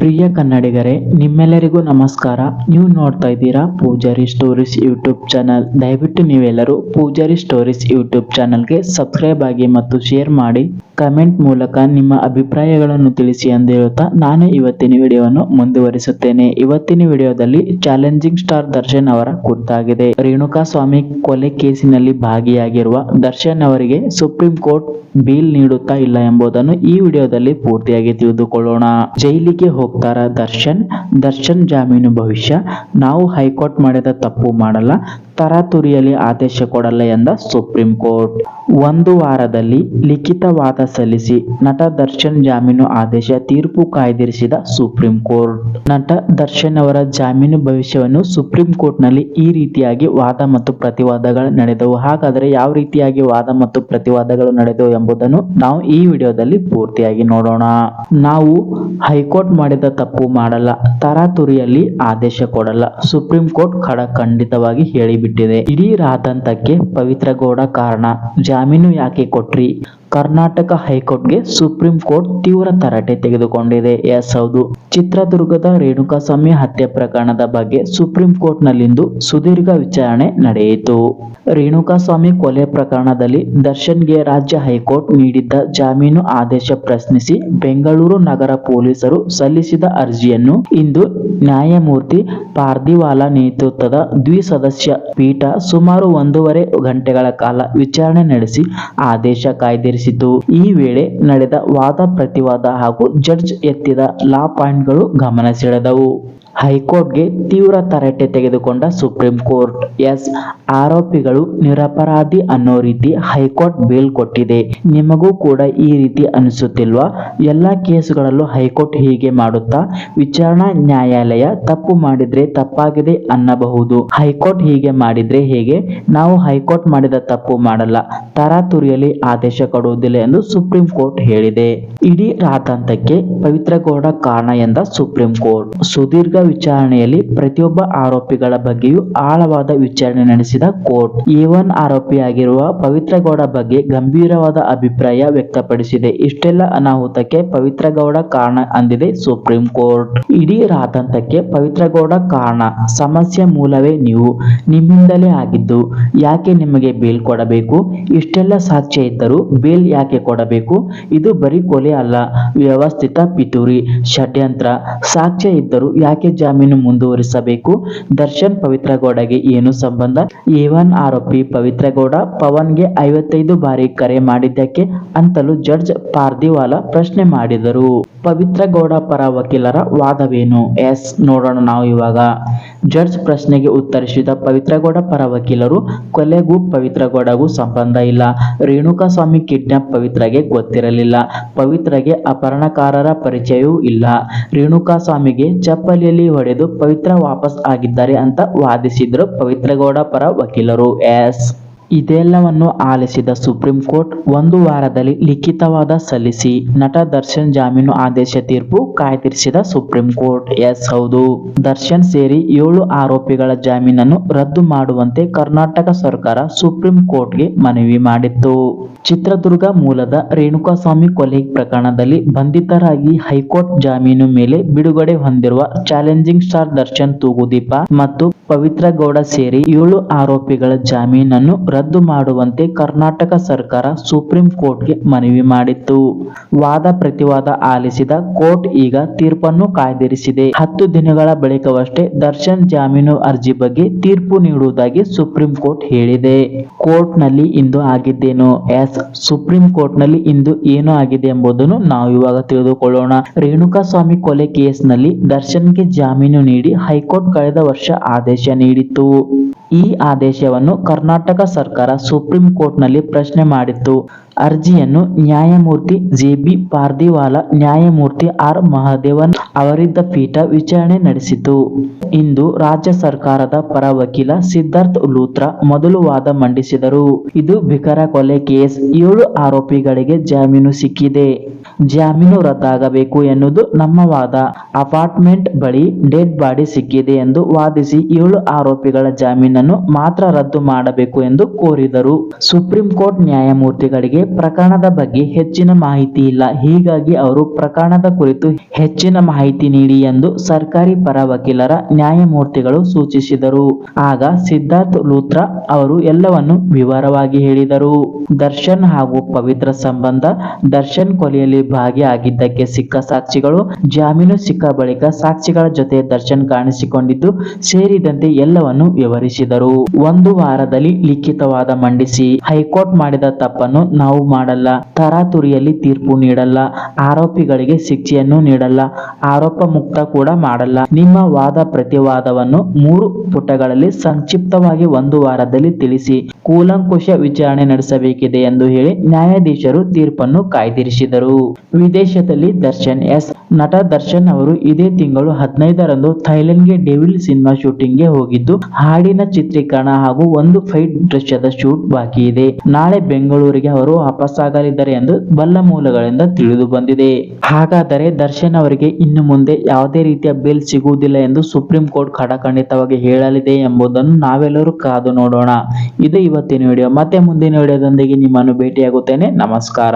ಪ್ರಿಯ ಕನ್ನಡಿಗರೇ, ನಿಮ್ಮೆಲ್ಲರಿಗೂ ನಮಸ್ಕಾರ. ನೀವು ನೋಡ್ತಾ ಇದ್ದೀರಾ ಪೂಜಾರಿ ಸ್ಟೋರೀಸ್ ಯೂಟ್ಯೂಬ್ ಚಾನಲ್. ದಯವಿಟ್ಟು ನೀವೆಲ್ಲರೂ ಪೂಜಾರಿ ಸ್ಟೋರೀಸ್ ಯೂಟ್ಯೂಬ್ ಚಾನಲ್ಗೆ ಸಬ್ಸ್ಕ್ರೈಬ್ ಆಗಿ ಮತ್ತು ಶೇರ್ ಮಾಡಿ. ಕಮೆಂಟ್ ಮೂಲಕ ನಿಮ್ಮ ಅಭಿಪ್ರಾಯಗಳನ್ನು ತಿಳಿಸಿ ಎಂದು ಹೇಳುತ್ತಾ ನಾನು ಇವತ್ತಿನ ವಿಡಿಯೋವನ್ನು ಮುಂದುವರಿಸುತ್ತೇನೆ. ಇವತ್ತಿನ ವಿಡಿಯೋದಲ್ಲಿ ಚಾಲೆಂಜಿಂಗ್ ಸ್ಟಾರ್ ದರ್ಶನ್ ಅವರ ಕುರಿತಾಗಿದೆ. ರೇಣುಕಾ ಸ್ವಾಮಿ ಕೊಲೆ ಕೇಸಿನಲ್ಲಿ ಭಾಗಿಯಾಗಿರುವ ದರ್ಶನ್ ಅವರಿಗೆ ಸುಪ್ರೀಂ ಕೋರ್ಟ್ ಬೀಲ್ ನೀಡುತ್ತಾ ಇಲ್ಲ ಎಂಬುದನ್ನು ಈ ವಿಡಿಯೋದಲ್ಲಿ ಪೂರ್ತಿಯಾಗಿ ತಿಳಿದುಕೊಳ್ಳೋಣ. ಜೈಲಿಗೆ ಹೋಗ್ತಾರ ದರ್ಶನ್. ದರ್ಶನ್ ಜಾಮೀನು ಭವಿಷ್ಯ. ನಾವು ಹೈಕೋರ್ಟ್ ಮಾಡಿದ ತಪ್ಪು ಮಾಡಲ್ಲ. ತರಾತುರಿಯಲ್ಲಿ ಆದೇಶ ಕೊಡಲ್ಲ ಎಂದ ಸುಪ್ರೀಂ ಕೋರ್ಟ್. ಒಂದು ವಾರದಲ್ಲಿ ಲಿಖಿತ ವಾದ ಸಲ್ಲಿಸಿ ನಟ ದರ್ಶನ್ ಜಾಮೀನು ಆದೇಶ ತೀರ್ಪು ಕಾಯ್ದಿರಿಸಿದ ಸುಪ್ರೀಂ ಕೋರ್ಟ್. ನಟ ದರ್ಶನ್ ಅವರ ಜಾಮೀನು ಭವಿಷ್ಯವನ್ನು ಸುಪ್ರೀಂ ಕೋರ್ಟ್ನಲ್ಲಿ ಈ ರೀತಿಯಾಗಿ ವಾದ ಮತ್ತು ಪ್ರತಿವಾದಗಳು ನಡೆದವು. ಹಾಗಾದರೆ ಯಾವ ರೀತಿಯಾಗಿ ವಾದ ಮತ್ತು ಪ್ರತಿವಾದಗಳು ನಡೆದವು ಎಂಬುದನ್ನು ನಾವು ಈ ವಿಡಿಯೋದಲ್ಲಿ ಪೂರ್ತಿಯಾಗಿ ನೋಡೋಣ. ನಾವು ಹೈಕೋರ್ಟ್ ಮಾಡಿದ ತಪ್ಪು ಮಾಡಲ್ಲ, ತರಾತುರಿಯಲ್ಲಿ ಆದೇಶ ಕೊಡಲ್ಲ. ಸುಪ್ರೀಂ ಕೋರ್ಟ್ ಖಡಖಂಡಿತವಾಗಿ ಹೇಳಿಬಿಟ್ಟಿದೆ. ಇಡೀ ರಾತಂತಕ್ಕೆ ಪವಿತ್ರ ಗೌಡ ಕಾರಣ, ಜಾಮೀನು ಯಾಕೆ ಕೊಟ್ರಿ? ಕರ್ನಾಟಕ ಹೈಕೋರ್ಟ್ಗೆ ಸುಪ್ರೀಂ ಕೋರ್ಟ್ ತೀವ್ರ ತರಾಟೆ ತೆಗೆದುಕೊಂಡಿದೆ. ಎಸ್, ಹೌದು. ಚಿತ್ರದುರ್ಗದ ರೇಣುಕಾಸ್ವಾಮಿ ಹತ್ಯೆ ಪ್ರಕರಣದ ಬಗ್ಗೆ ಸುಪ್ರೀಂ ಕೋರ್ಟ್ನಲ್ಲಿಂದು ಸುದೀರ್ಘ ವಿಚಾರಣೆ ನಡೆಯಿತು. ರೇಣುಕಾಸ್ವಾಮಿ ಕೊಲೆ ಪ್ರಕರಣದಲ್ಲಿ ದರ್ಶನ್ಗೆ ರಾಜ್ಯ ಹೈಕೋರ್ಟ್ ನೀಡಿದ್ದ ಜಾಮೀನು ಆದೇಶ ಪ್ರಶ್ನಿಸಿ ಬೆಂಗಳೂರು ನಗರ ಪೊಲೀಸರು ಸಲ್ಲಿಸಿದ ಅರ್ಜಿಯನ್ನು ಇಂದು ನ್ಯಾಯಮೂರ್ತಿ ಪಾರ್ದಿವಾಲಾ ನೇತೃತ್ವದ ದ್ವಿಸದಸ್ಯ ಪೀಠ ಸುಮಾರು ಒಂದೂವರೆ ಗಂಟೆಗಳ ಕಾಲ ವಿಚಾರಣೆ ನಡೆಸಿ ಆದೇಶ ಕಾಯ್ದಿರಿಸಿತು ಈ ವೇಳೆ ನಡೆದ ವಾದ ಪ್ರತಿವಾದ ಹಾಗೂ ಜಡ್ಜ್ ಎತ್ತಿದ ಲಾ ಪಾಯಿಂಟ್ಗಳು ಗಮನ ಸೆಳೆದವು. ಹೈಕೋರ್ಟ್ಗೆ ತೀವ್ರ ತರಾಟೆ ತೆಗೆದುಕೊಂಡ ಸುಪ್ರೀಂ ಕೋರ್ಟ್. ಎಸ್. ಆರೋಪಿಗಳು ನಿರಪರಾಧಿ ಅನ್ನೋ ರೀತಿ ಹೈಕೋರ್ಟ್ ಬೇಲ್ ಕೊಟ್ಟಿದೆ. ನಿಮಗೂ ಕೂಡ ಈ ರೀತಿ ಅನಿಸುತ್ತಿಲ್ವಾ? ಎಲ್ಲ ಕೇಸುಗಳಲ್ಲೂ ಹೈಕೋರ್ಟ್ ಹೀಗೆ ಮಾಡುತ್ತಾ? ವಿಚಾರಣಾ ನ್ಯಾಯಾಲಯ ತಪ್ಪು ಮಾಡಿದ್ರೆ ತಪ್ಪಾಗಿದೆ ಅನ್ನಬಹುದು. ಹೈಕೋರ್ಟ್ ಹೀಗೆ ಮಾಡಿದ್ರೆ ಹೇಗೆ? ನಾವು ಹೈಕೋರ್ಟ್ ಮಾಡಿದ ತಪ್ಪು ಮಾಡಲ್ಲ. ತರಾತುರಿಯಲ್ಲಿ ಆದೇಶ ಕೊಡುವುದಿಲ್ಲ ಎಂದು ಸುಪ್ರೀಂ ಕೋರ್ಟ್ ಹೇಳಿದೆ. ಇಡೀ ರಾತಂತಕ್ಕೆ ಪವಿತ್ರ ಗೌಡ ಕಾರಣ ಎಂದ ಸುಪ್ರೀಂ ಕೋರ್ಟ್. ಸುದೀರ್ಘ ವಿಚಾರಣೆಯಲ್ಲಿ ಪ್ರತಿಯೊಬ್ಬ ಆರೋಪಿಗಳ ಬಗ್ಗೆಯೂ ಆಳವಾದ ವಿಚಾರಣೆ ನಡೆಸಿದ ಕೋರ್ಟ್. ಎ ಒನ್ ಆರೋಪಿಯಾಗಿರುವ ಪವಿತ್ರಗೌಡ ಬಗ್ಗೆ ಗಂಭೀರವಾದ ಅಭಿಪ್ರಾಯ ವ್ಯಕ್ತಪಡಿಸಿದೆ. ಇಷ್ಟೆಲ್ಲ ಅನಾಹುತಕ್ಕೆ ಪವಿತ್ರಗೌಡ ಕಾರಣ ಅಂದಿದೆ ಸುಪ್ರೀಂ ಕೋರ್ಟ್. ಇಡೀ ರಾತಂತಕ್ಕೆ ಪವಿತ್ರಗೌಡ ಕಾರಣ. ಸಮಸ್ಯೆ ಮೂಲವೇ ನೀವು. ನಿಮ್ಮಿಂದಲೇ ಆಗಿದ್ದು, ಯಾಕೆ ನಿಮಗೆ ಬೇಲ್ ಕೊಡಬೇಕು? ಇಷ್ಟೆಲ್ಲ ಸಾಕ್ಷ್ಯ ಇದ್ದರೂ ಬೇಲ್ ಯಾಕೆ ಕೊಡಬೇಕು? ಇದು ಬರೀ ಕೊಲೆ ಅಲ್ಲ. ವ್ಯವಸ್ಥಿತ ಪಿತೂರಿ, ಷಡ್ಯಂತ್ರ, ಸಾಕ್ಷ್ಯ ಇದ್ದರೂ ಯಾಕೆ ಜಾಮೀನು ಮುಂದುವರಿಸಬೇಕು? ದರ್ಶನ್ ಪವಿತ್ರಗೌಡಗೆ ಏನು ಸಂಬಂಧ? ಏವನ್ ಆರೋಪಿ ಪವಿತ್ರಗೌಡ ಪವನ್ಗೆ ಐವತ್ತೈದು ಬಾರಿ ಕರೆ ಮಾಡಿದ್ದಕ್ಕೆ ಅಂತಲೂ ಜಡ್ಜ್ ಪಾರ್ದಿವಾಲ ಪ್ರಶ್ನೆ ಮಾಡಿದರು. ಪವಿತ್ರ ಗೌಡ ಪರ ವಕೀಲರ ವಾದವೇನು? ಎಸ್, ನೋಡೋಣ ನಾವು ಇವಾಗ. ಜಡ್ಜ್ ಪ್ರಶ್ನೆಗೆ ಉತ್ತರಿಸಿದ ಪವಿತ್ರ ಗೌಡ ಪರ ವಕೀಲರು, ಕೊಲೆಗೂ ಪವಿತ್ರ ಗೌಡಗೂ ಸಂಬಂಧ ಇಲ್ಲ. ರೇಣುಕಾ ಸ್ವಾಮಿ ಕಿಡ್ನಾಪ್ ಪವಿತ್ರಗೆ ಗೊತ್ತಿರಲಿಲ್ಲ. ಪವಿತ್ರಗೆ ಅಪಹರಣಕಾರರ ಪರಿಚಯವೂ ಇಲ್ಲ. ರೇಣುಕಾ ಸ್ವಾಮಿಗೆ ಚಪ್ಪಲಿಯಲ್ಲಿ ಹೊಡೆದು ಪವಿತ್ರ ವಾಪಸ್ ಆಗಿದ್ದಾರೆ ಅಂತ ವಾದಿಸಿದ್ರು ಪವಿತ್ರ ಗೌಡ ಪರ ವಕೀಲರು. ಎಸ್. ಇದೆಲ್ಲವನ್ನು ಆಲಿಸಿದ ಸುಪ್ರೀಂ ಕೋರ್ಟ್ ಒಂದು ವಾರದಲ್ಲಿ ಲಿಖಿತವಾದ ಸಲ್ಲಿಸಿ ನಟ ದರ್ಶನ್ ಜಾಮೀನು ಆದೇಶ ತೀರ್ಪು ಕಾಯ್ದಿರಿಸಿದ ಸುಪ್ರೀಂ ಕೋರ್ಟ್. ಎಸ್, ಹೌದು. ದರ್ಶನ್ ಸೇರಿ ಏಳು ಆರೋಪಿಗಳ ಜಾಮೀನನ್ನು ರದ್ದು ಮಾಡುವಂತೆ ಕರ್ನಾಟಕ ಸರ್ಕಾರ ಸುಪ್ರೀಂ ಕೋರ್ಟ್ಗೆ ಮನವಿ ಮಾಡಿತ್ತು. ಚಿತ್ರದುರ್ಗ ಮೂಲದ ರೇಣುಕಾಸ್ವಾಮಿ ಕೊಲೆ ಪ್ರಕರಣದಲ್ಲಿ ಬಂಧಿತರಾಗಿ ಹೈಕೋರ್ಟ್ ಜಾಮೀನು ಮೇಲೆ ಬಿಡುಗಡೆ ಹೊಂದಿರುವ ಚಾಲೆಂಜಿಂಗ್ ಸ್ಟಾರ್ ದರ್ಶನ್ ತೂಗುದೀಪ ಮತ್ತು ಪವಿತ್ರ ಗೌಡ ಸೇರಿ ಏಳು ಆರೋಪಿಗಳ ಜಾಮೀನನ್ನು ರದ್ದು ಮಾಡುವಂತೆ ಕರ್ನಾಟಕ ಸರ್ಕಾರ ಸುಪ್ರೀಂ ಕೋರ್ಟ್ಗೆ ಮನವಿ ಮಾಡಿತ್ತು. ವಾದ ಪ್ರತಿವಾದ ಆಲಿಸಿದ ಕೋರ್ಟ್ ಈಗ ತೀರ್ಪನ್ನು ಕಾಯ್ದಿರಿಸಿದೆ. ಹತ್ತು ದಿನಗಳ ಬಳಿಕವಷ್ಟೇ ದರ್ಶನ್ ಜಾಮೀನು ಅರ್ಜಿ ಬಗ್ಗೆ ತೀರ್ಪು ನೀಡುವುದಾಗಿ ಸುಪ್ರೀಂ ಕೋರ್ಟ್ ಹೇಳಿದೆ. ಕೋರ್ಟ್ನಲ್ಲಿ ಇಂದು ಆಗಿದ್ದೇನು? ಎಸ್. ಸುಪ್ರೀಂ ಕೋರ್ಟ್ನಲ್ಲಿ ಇಂದು ಏನು ಆಗಿದೆ ಎಂಬುದನ್ನು ನಾವು ಇವಾಗ ತಿಳಿದುಕೊಳ್ಳೋಣ. ರೇಣುಕಾ ಸ್ವಾಮಿ ಕೊಲೆ ಕೇಸ್ನಲ್ಲಿ ದರ್ಶನ್ಗೆ ಜಾಮೀನು ನೀಡಿ ಹೈಕೋರ್ಟ್ ಕಳೆದ ವರ್ಷ ಆದೇಶ ನೀಡಿತ್ತು. ಈ ಆದೇಶವನ್ನು ಕರ್ನಾಟಕ ಸರ್ಕಾರ ಸುಪ್ರೀಂ ಕೋರ್ಟ್ನಲ್ಲಿ ಪ್ರಶ್ನೆ ಮಾಡಿತ್ತು. ಅರ್ಜಿಯನ್ನು ನ್ಯಾಯಮೂರ್ತಿ ಜೆಬಿ ಪಾರ್ದಿವಾಲಾ, ನ್ಯಾಯಮೂರ್ತಿ ಆರ್. ಮಹಾದೇವನ್ ಅವರಿದ್ದ ಪೀಠ ವಿಚಾರಣೆ ನಡೆಸಿತು. ಇಂದು ರಾಜ್ಯ ಸರ್ಕಾರದ ಪರ ವಕೀಲ ಸಿದ್ಧಾರ್ಥ್ ಲೂತ್ರಾ ಮೊದಲು ವಾದ ಮಂಡಿಸಿದರು. ಇದು ಭಿಕರ ಕೊಲೆ ಕೇಸ್. ಏಳು ಆರೋಪಿಗಳಿಗೆ ಜಾಮೀನು ಸಿಕ್ಕಿದೆ. ಜಾಮೀನು ರದ್ದಾಗಬೇಕು ಎನ್ನುವುದು ನಮ್ಮ ವಾದ. ಅಪಾರ್ಟ್ಮೆಂಟ್ ಬಳಿ ಡೆಡ್ ಬಾಡಿ ಸಿಕ್ಕಿದೆ ಎಂದು ವಾದಿಸಿ ಏಳು ಆರೋಪಿಗಳ ಜಾಮೀನನ್ನು ಮಾತ್ರ ರದ್ದು ಮಾಡಬೇಕು ಎಂದು ಕೋರಿದರು. ಸುಪ್ರೀಂ ಕೋರ್ಟ್ ನ್ಯಾಯಮೂರ್ತಿಗಳಿಗೆ ಪ್ರಕರಣದ ಬಗ್ಗೆ ಹೆಚ್ಚಿನ ಮಾಹಿತಿ ಇಲ್ಲ. ಹೀಗಾಗಿ ಅವರು ಪ್ರಕರಣದ ಕುರಿತು ಹೆಚ್ಚಿನ ಮಾಹಿತಿ ನೀಡಿ ಎಂದು ಸರ್ಕಾರಿ ಪರ ವಕೀಲರ ನ್ಯಾಯಮೂರ್ತಿಗಳು ಸೂಚಿಸಿದರು. ಆಗ ಸಿದ್ಧಾರ್ಥ್ ಲೂತ್ರ ಅವರು ಎಲ್ಲವನ್ನು ವಿವರವಾಗಿ ಹೇಳಿದರು. ದರ್ಶನ್ ಹಾಗೂ ಪವಿತ್ರ ಸಂಬಂಧ ದರ್ಶನ್ ಕೊಲೆಯಲ್ಲಿ ಭಾಗಿಯಾಗಿದ್ದಕ್ಕೆ ಸಿಕ್ಕ ಸಾಕ್ಷಿಗಳು ಜಾಮೀನು ಸಿಕ್ಕ ಬಳಿಕ ಸಾಕ್ಷಿಗಳ ಜೊತೆ ದರ್ಶನ್ ಕಾಣಿಸಿಕೊಂಡಿದ್ದು, ಸೇರಿದಂತೆ ಎಲ್ಲವನ್ನು ವಿವರಿಸಿದರು. ಒಂದು ವಾರದಲ್ಲಿ ಲಿಖಿತವಾದ ಮಂಡಿಸಿ, ಹೈಕೋರ್ಟ್ ಮಾಡಿದ ತಪ್ಪನ್ನು ನಾವು ಮಾಡಲ್ಲ, ತರಾತುರಿಯಲ್ಲಿ ತೀರ್ಪು ನೀಡಲ್ಲ, ಆರೋಪಿಗಳಿಗೆ ಶಿಕ್ಷೆಯನ್ನು ನೀಡಲ್ಲ, ಆರೋಪ ಮುಕ್ತ ಕೂಡ ಮಾಡಲ್ಲ. ನಿಮ್ಮ ವಾದ ಪ್ರತಿವಾದವನ್ನು ಮೂರು ಪುಟಗಳಲ್ಲಿ ಸಂಕ್ಷಿಪ್ತವಾಗಿ ಒಂದು ವಾರದಲ್ಲಿ ತಿಳಿಸಿ. ಕೂಲಂಕುಷ ವಿಚಾರಣೆ ನಡೆಸಬೇಕಿದೆ ಎಂದು ಹೇಳಿ ನ್ಯಾಯಾಧೀಶರು ತೀರ್ಪನ್ನು ಕಾಯ್ದಿರಿಸಿದರು. ವಿದೇಶದಲ್ಲಿ ದರ್ಶನ್ ಎಸ್. ನಟ ದರ್ಶನ್ ಅವರು ಇದೇ ತಿಂಗಳು ಹದಿನೈದರಂದು ಥೈಲೆಂಡ್ಗೆ ಡೆವಿಲ್ ಸಿನಿಮಾ ಶೂಟಿಂಗ್ಗೆ ಹೋಗಿದ್ದು, ಹಾಡಿನ ಚಿತ್ರೀಕರಣ ಹಾಗೂ ಒಂದು ಫೈಟ್ ದೃಶ್ಯದ ಶೂಟ್ ಬಾಕಿ ಇದೆ. ನಾಳೆ ಬೆಂಗಳೂರಿಗೆ ಅವರು ವಾಪಸ್ಸಾಗಲಿದ್ದಾರೆ ಎಂದು ಬಲ್ಲ ಮೂಲಗಳಿಂದ ತಿಳಿದು ಬಂದಿದೆ. ಹಾಗಾದರೆ ದರ್ಶನ್ ಅವರಿಗೆ ಇನ್ನು ಮುಂದೆ ಯಾವುದೇ ರೀತಿಯ ಬೇಲ್ ಸಿಗುವುದಿಲ್ಲ ಎಂದು ಸುಪ್ರೀಂ ಕೋರ್ಟ್ ಖಡಖಂಡಿತವಾಗಿ ಹೇಳಲಿದೆ ಎಂಬುದನ್ನು ನಾವೆಲ್ಲರೂ ಕಾದು ನೋಡೋಣ. ಇದು ಇವತ್ತಿನ ವಿಡಿಯೋ. ಮತ್ತೆ ಮುಂದಿನ ವಿಡಿಯೋದೊಂದಿಗೆ ನಿಮ್ಮನ್ನು ಭೇಟಿಯಾಗುತ್ತೇನೆ. ನಮಸ್ಕಾರ.